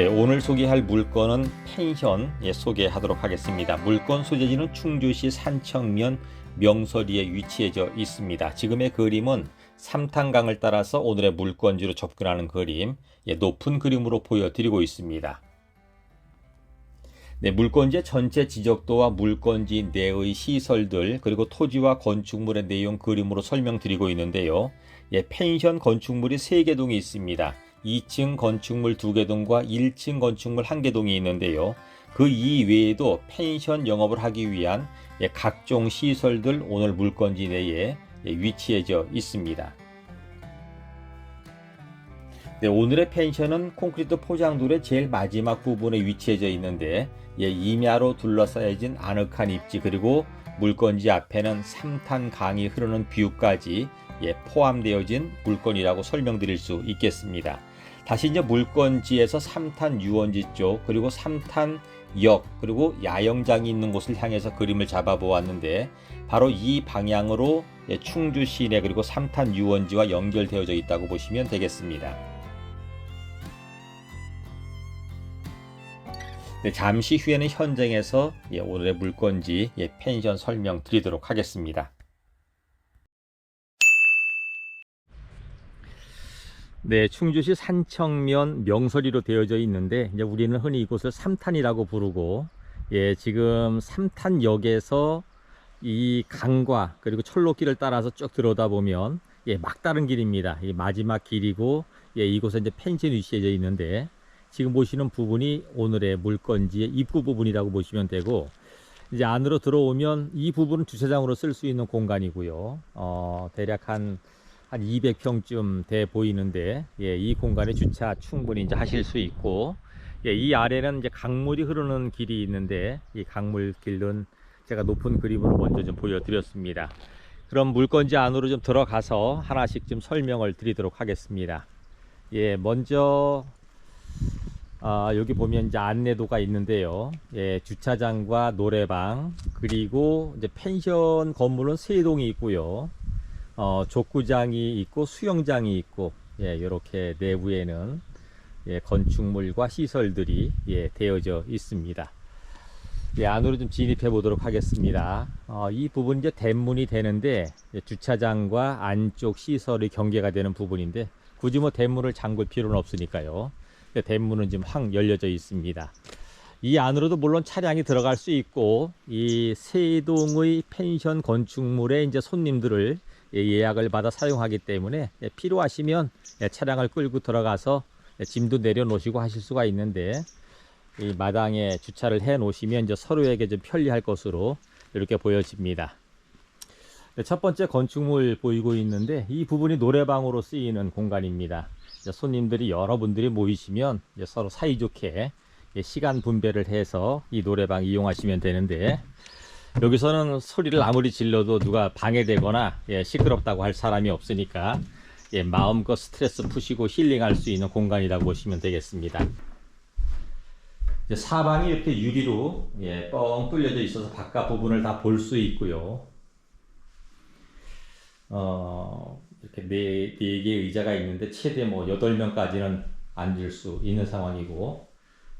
네, 오늘 소개할 물건은 펜션 예, 소개하도록 하겠습니다. 물건 소재지는 충주시 산청면 명서리에 위치해져 있습니다. 지금의 그림은 삼탄강을 따라서 오늘의 물건지로 접근하는 그림, 예, 높은 그림으로 보여드리고 있습니다. 네, 물건지의 전체 지적도와 물건지 내의 시설들 그리고 토지와 건축물의 내용 그림으로 설명드리고 있는데요. 예, 펜션 건축물이 3개 동이 있습니다. 2층 건축물 2개 동과 1층 건축물 1개 동이 있는데요. 그 이외에도 펜션 영업을 하기 위한 예, 각종 시설들 오늘 물건지 내에 예, 위치해져 있습니다. 네, 오늘의 펜션은 콘크리트 포장돌의 제일 마지막 부분에 위치해져 있는데 예, 임야로 둘러싸여진 아늑한 입지 그리고 물건지 앞에는 삼탄 강이 흐르는 뷰까지 예, 포함되어진 물건이라고 설명드릴 수 있겠습니다. 다시 이제 물건지에서 삼탄 유원지 쪽 그리고 삼탄역 그리고 야영장이 있는 곳을 향해서 그림을 잡아 보았는데 바로 이 방향으로 예, 충주 시내 그리고 삼탄 유원지와 연결되어져 있다고 보시면 되겠습니다. 네, 잠시 후에는 현장에서 예, 오늘의 물건지 예, 펜션 설명 드리도록 하겠습니다. 네, 충주시 산청면 명서리로 되어져 있는데 이제 우리는 흔히 이곳을 삼탄이라고 부르고 예, 지금 삼탄역에서 이 강과 그리고 철로길을 따라서 쭉 들어오다 보면 예, 막다른 길입니다. 이 마지막 길이고 예, 이곳에 이제 펜션이 위치해져 있는데 지금 보시는 부분이 오늘의 물건지의 입구 부분이라고 보시면 되고 이제 안으로 들어오면 이 부분은 주차장으로 쓸 수 있는 공간이고요. 어, 대략 한, 한 200평쯤 돼 보이는데, 예, 이 공간에 주차 충분히 이제 하실 수 있고, 예, 이 아래는 이제 강물이 흐르는 길이 있는데, 이 강물 길은 제가 높은 그림으로 먼저 좀 보여드렸습니다. 그럼 물건지 안으로 좀 들어가서 하나씩 좀 설명을 드리도록 하겠습니다. 예, 먼저 아, 여기 보면 이제 안내도가 있는데요. 예, 주차장과 노래방 그리고 이제 펜션 건물은 세 동이 있고요. 어, 족구장이 있고 수영장이 있고 예, 이렇게 내부에는 예, 건축물과 시설들이 예, 되어져 있습니다. 예, 안으로 좀 진입해 보도록 하겠습니다. 어, 이 부분 이제 대문이 되는데 예, 주차장과 안쪽 시설이 경계가 되는 부분인데 굳이 뭐 대문을 잠글 필요는 없으니까요. 네, 대문은 지금 확 열려져 있습니다. 이 안으로도 물론 차량이 들어갈 수 있고 이 세동의 펜션 건축물에 이제 손님들을 예, 예약을 받아 사용하기 때문에 예, 필요하시면 예, 차량을 끌고 들어가서 짐도 내려놓으시고 하실 수가 있는데 이 마당에 주차를 해 놓으시면 이제 서로에게 좀 편리할 것으로 이렇게 보여집니다. 네, 첫 번째 건축물 보이고 있는데 이 부분이 노래방으로 쓰이는 공간입니다. 손님들이 여러분들이 모이시면 서로 사이좋게 시간 분배를 해서 이 노래방 이용하시면 되는데 여기서는 소리를 아무리 질러도 누가 방해되거나 예, 시끄럽다고 할 사람이 없으니까 예, 마음껏 스트레스 푸시고 힐링할 수 있는 공간이라고 보시면 되겠습니다. 사방이 이렇게 유리로 예, 뻥 뚫려져 있어서 바깥 부분을 다 볼 수 있고요. 어, 이렇게 네, 네 개의 의자가 있는데 최대 뭐 8명까지는 앉을 수 있는 상황이고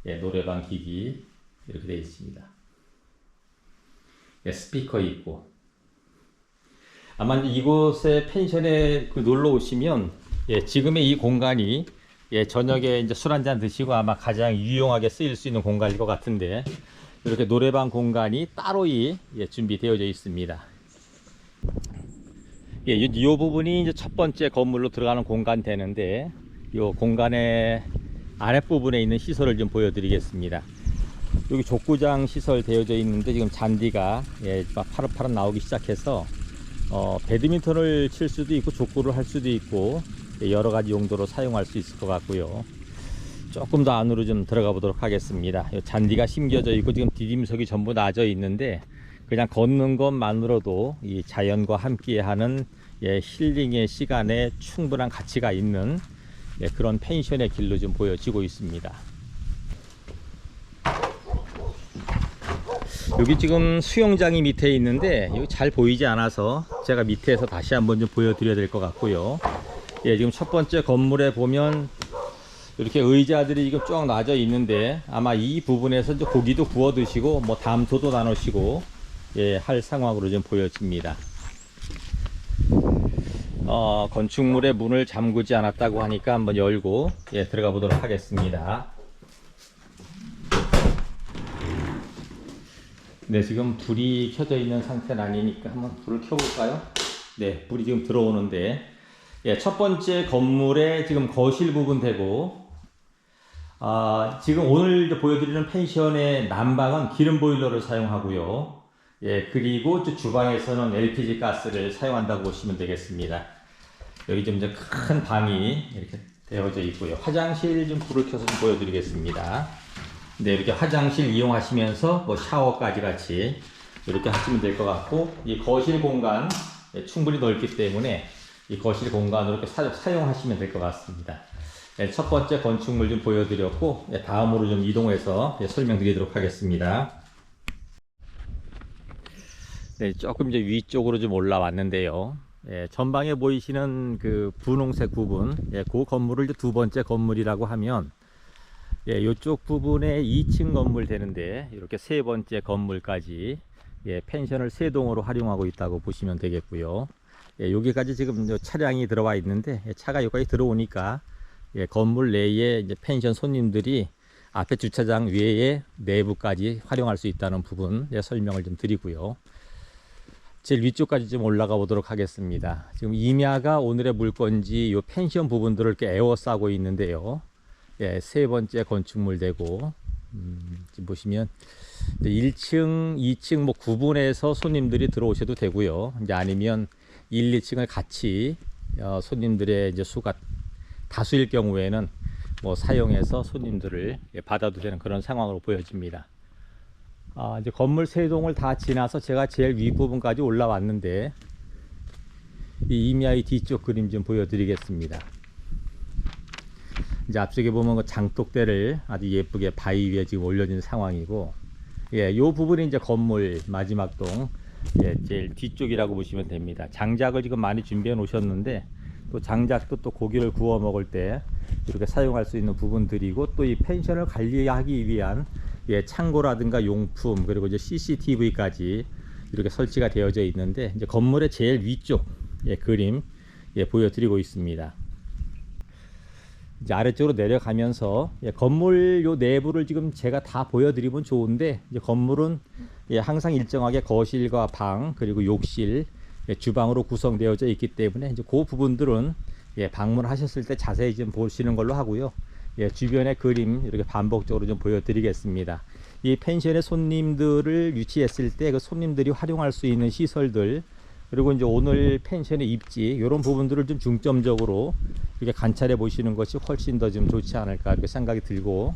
예, 노래방 기기 이렇게 되어 있습니다. 예, 스피커 있고 아마 이곳에 펜션에 그 놀러 오시면 예, 지금의 이 공간이 예, 저녁에 이제 술 한잔 드시고 아마 가장 유용하게 쓰일 수 있는 공간일 것 같은데 이렇게 노래방 공간이 따로 이 예, 준비되어져 있습니다. 예, 이, 이 부분이 이제 첫 번째 건물로 들어가는 공간 되는데 이 공간의 아랫부분에 있는 시설을 좀 보여드리겠습니다. 여기 족구장 시설 되어져 있는데 지금 잔디가 예, 막 파릇파릇 나오기 시작해서 어, 배드민턴을 칠 수도 있고 족구를 할 수도 있고 예, 여러 가지 용도로 사용할 수 있을 것 같고요. 조금 더 안으로 좀 들어가 보도록 하겠습니다. 이 잔디가 심겨져 있고 지금 디딤석이 전부 나져 있는데 그냥 걷는 것만으로도 이 자연과 함께하는 예, 힐링의 시간에 충분한 가치가 있는 예, 그런 펜션의 길로 좀 보여지고 있습니다. 여기 지금 수영장이 밑에 있는데 여기 잘 보이지 않아서 제가 밑에서 다시 한번 좀 보여드려야 될 것 같고요. 예, 지금 첫 번째 건물에 보면 이렇게 의자들이 지금 쭉 놔져 있는데 아마 이 부분에서 이제 고기도 구워 드시고 뭐 담소도 나누시고 예, 할 상황으로 좀 보여집니다. 어, 건축물의 문을 잠그지 않았다고 하니까 한번 열고 예, 들어가 보도록 하겠습니다. 네, 지금 불이 켜져 있는 상태는 아니니까 한번 불을 켜볼까요? 네, 불이 지금 들어오는데 예, 첫 번째 건물의 지금 거실 부분 되고 아, 지금 오늘 보여드리는 펜션의 난방은 기름 보일러를 사용하고요. 예, 그리고 저 주방에서는 LPG 가스를 사용한다고 보시면 되겠습니다. 여기 좀 큰 방이 이렇게 되어져 있고요. 화장실 좀 불을 켜서 좀 보여드리겠습니다. 네, 이렇게 화장실 이용하시면서 뭐 샤워까지 같이 이렇게 하시면 될 것 같고, 이 거실 공간 예, 충분히 넓기 때문에 이 거실 공간으로 이렇게 사, 사용하시면 될 것 같습니다. 예, 첫 번째 건축물 좀 보여드렸고, 예, 다음으로 좀 이동해서 예, 설명드리도록 하겠습니다. 네, 조금 이제 위쪽으로 좀 올라왔는데요. 예, 전방에 보이시는 그 분홍색 부분, 예, 그 건물을 두 번째 건물이라고 하면, 예, 이쪽 부분에 2층 건물 되는데, 이렇게 세 번째 건물까지, 예, 펜션을 세 동으로 활용하고 있다고 보시면 되겠고요. 예, 여기까지 지금 요 차량이 들어와 있는데, 예, 차가 여기까지 들어오니까, 예, 건물 내에 이제 펜션 손님들이 앞에 주차장 외에 내부까지 활용할 수 있다는 부분, 예, 설명을 좀 드리고요. 제일 위쪽까지 좀 올라가 보도록 하겠습니다. 지금 임야가 오늘의 물건지 요 펜션 부분들을 이렇게 에워싸고 있는데요. 예, 세 번째 건축물 되고, 음, 보시면 이제 1층, 2층 뭐 구분해서 손님들이 들어오셔도 되고요. 이제 아니면 1, 2층을 같이 어, 손님들의 이제 수가 다수일 경우에는 뭐 사용해서 손님들을 예, 받아도 되는 그런 상황으로 보여집니다. 아, 이제 건물 세 동을 다 지나서 제가 제일 윗부분까지 올라왔는데 이 임야의 뒤쪽 그림 좀 보여드리겠습니다. 이제 앞쪽에 보면 그 장독대를 아주 예쁘게 바위 위에 지금 올려진 상황이고 예, 요 부분이 이제 건물 마지막 동 예, 제일 뒤쪽이라고 보시면 됩니다. 장작을 지금 많이 준비해 놓으셨는데 또 장작도 또 고기를 구워 먹을 때 이렇게 사용할 수 있는 부분들이고 또 이 펜션을 관리하기 위한 예, 창고라든가 용품 그리고 이제 CCTV까지 이렇게 설치가 되어져 있는데 이제 건물의 제일 위쪽 예, 그림 예, 보여드리고 있습니다. 이제 아래쪽으로 내려가면서 예, 건물 요 내부를 지금 제가 다 보여드리면 좋은데 이제 건물은 예, 항상 일정하게 거실과 방 그리고 욕실 예, 주방으로 구성되어져 있기 때문에 이제 그 부분들은 예, 방문하셨을 때 자세히 좀 보시는 걸로 하고요. 예, 주변의 그림 이렇게 반복적으로 좀 보여드리겠습니다. 이 펜션의 손님들을 유치했을 때 그 손님들이 활용할 수 있는 시설들 그리고 이제 오늘 펜션의 입지 이런 부분들을 좀 중점적으로 이렇게 관찰해 보시는 것이 훨씬 더 좀 좋지 않을까 이렇게 생각이 들고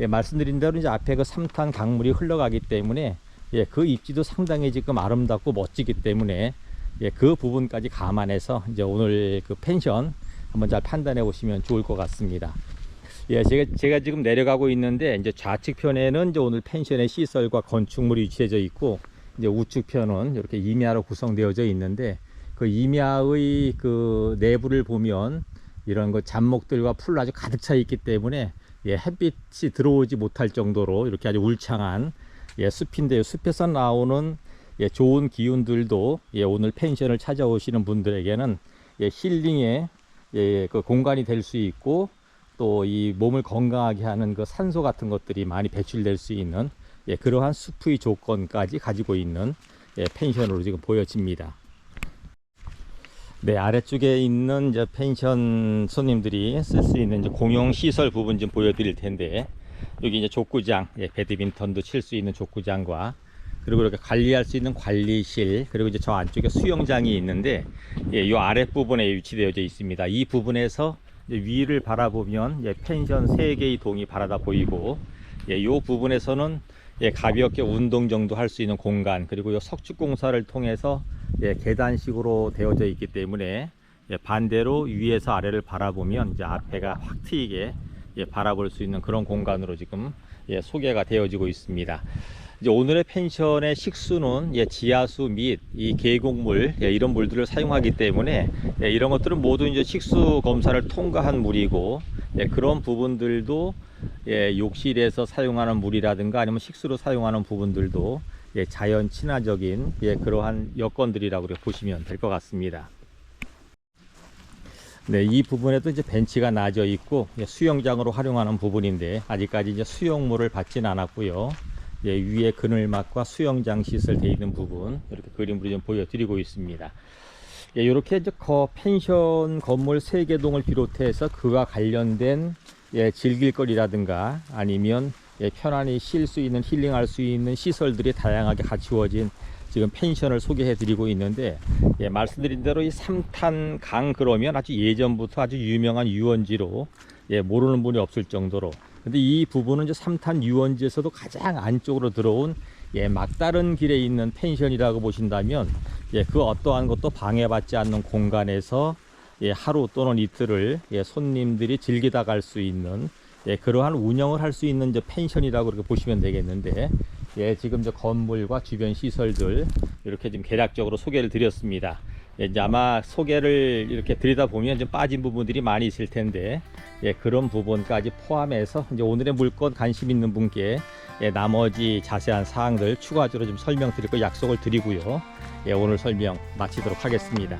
예, 말씀드린 대로 이제 앞에 그 삼탄 강물이 흘러가기 때문에 예, 그 입지도 상당히 지금 아름답고 멋지기 때문에 예, 그 부분까지 감안해서 이제 오늘 그 펜션 한번 잘 판단해 보시면 좋을 것 같습니다. 예, 제가, 제가 지금 내려가고 있는데, 이제 좌측편에는 이제 오늘 펜션의 시설과 건축물이 위치해져 있고, 이제 우측편은 이렇게 임야로 구성되어져 있는데, 그 임야의 그 내부를 보면 이런 그 잡목들과 풀 아주 가득 차 있기 때문에, 예, 햇빛이 들어오지 못할 정도로 이렇게 아주 울창한, 예, 숲인데요. 숲에서 나오는 예, 좋은 기운들도 예, 오늘 펜션을 찾아오시는 분들에게는 예, 힐링의 예, 그 공간이 될 수 있고 또 이 몸을 건강하게 하는 그 산소 같은 것들이 많이 배출될 수 있는 예, 그러한 숲의 조건까지 가지고 있는 예, 펜션으로 지금 보여집니다. 네, 아래쪽에 있는 이제 펜션 손님들이 쓸 수 있는 이제 공용 시설 부분 좀 보여드릴 텐데 여기 이제 족구장, 예, 배드민턴도 칠 수 있는 족구장과 그리고 이렇게 관리할 수 있는 관리실 그리고 이제 저 안쪽에 수영장이 있는데 예, 이 아랫부분에 위치되어 있습니다. 이 부분에서 위를 바라보면 예, 펜션 세 개의 동이 바라다 보이고 예, 이 부분에서는 예, 가볍게 운동 정도 할 수 있는 공간 그리고 이 석축 공사를 통해서 예, 계단식으로 되어져 있기 때문에 예, 반대로 위에서 아래를 바라보면 이제 앞에가 확 트이게 예, 바라볼 수 있는 그런 공간으로 지금 예, 소개가 되어지고 있습니다. 이제 오늘의 펜션의 식수는 예, 지하수 및 이 계곡물 예, 이런 물들을 사용하기 때문에 예, 이런 것들은 모두 이제 식수 검사를 통과한 물이고 예, 그런 부분들도 예, 욕실에서 사용하는 물이라든가 아니면 식수로 사용하는 부분들도 예, 자연 친화적인 예, 그러한 여건들이라고 보시면 될 것 같습니다. 네, 이 부분에도 이제 벤치가 나져 있고 예, 수영장으로 활용하는 부분인데 아직까지 이제 수영물을 받지는 않았고요. 예, 위에 그늘막과 수영장 시설 되어 있는 부분 이렇게 그림으로 좀 보여드리고 있습니다. 예, 이렇게 이제 거 펜션 건물 세 개 동을 비롯해서 그와 관련된 예, 즐길 거리라든가 아니면 예, 편안히 쉴 수 있는 힐링할 수 있는 시설들이 다양하게 갖추어진 지금 펜션을 소개해 드리고 있는데 예, 말씀드린 대로 이 삼탄 강 그러면 아주 예전부터 아주 유명한 유원지로 예, 모르는 분이 없을 정도로. 근데 이 부분은 이제 삼탄 유원지에서도 가장 안쪽으로 들어온 예, 막다른 길에 있는 펜션이라고 보신다면 예, 그 어떠한 것도 방해받지 않는 공간에서 예, 하루 또는 이틀을 예, 손님들이 즐기다 갈 수 있는 예, 그러한 운영을 할 수 있는 이제 펜션이라고 그렇게 보시면 되겠는데 예, 지금 저 건물과 주변 시설들 이렇게 지금 개략적으로 소개를 드렸습니다. 예, 이제 아마 소개를 이렇게 드리다 보면 좀 빠진 부분들이 많이 있을 텐데 예, 그런 부분까지 포함해서 이제 오늘의 물건 관심 있는 분께 예, 나머지 자세한 사항들 추가적으로 좀 설명드릴 거 약속을 드리고요. 예, 오늘 설명 마치도록 하겠습니다.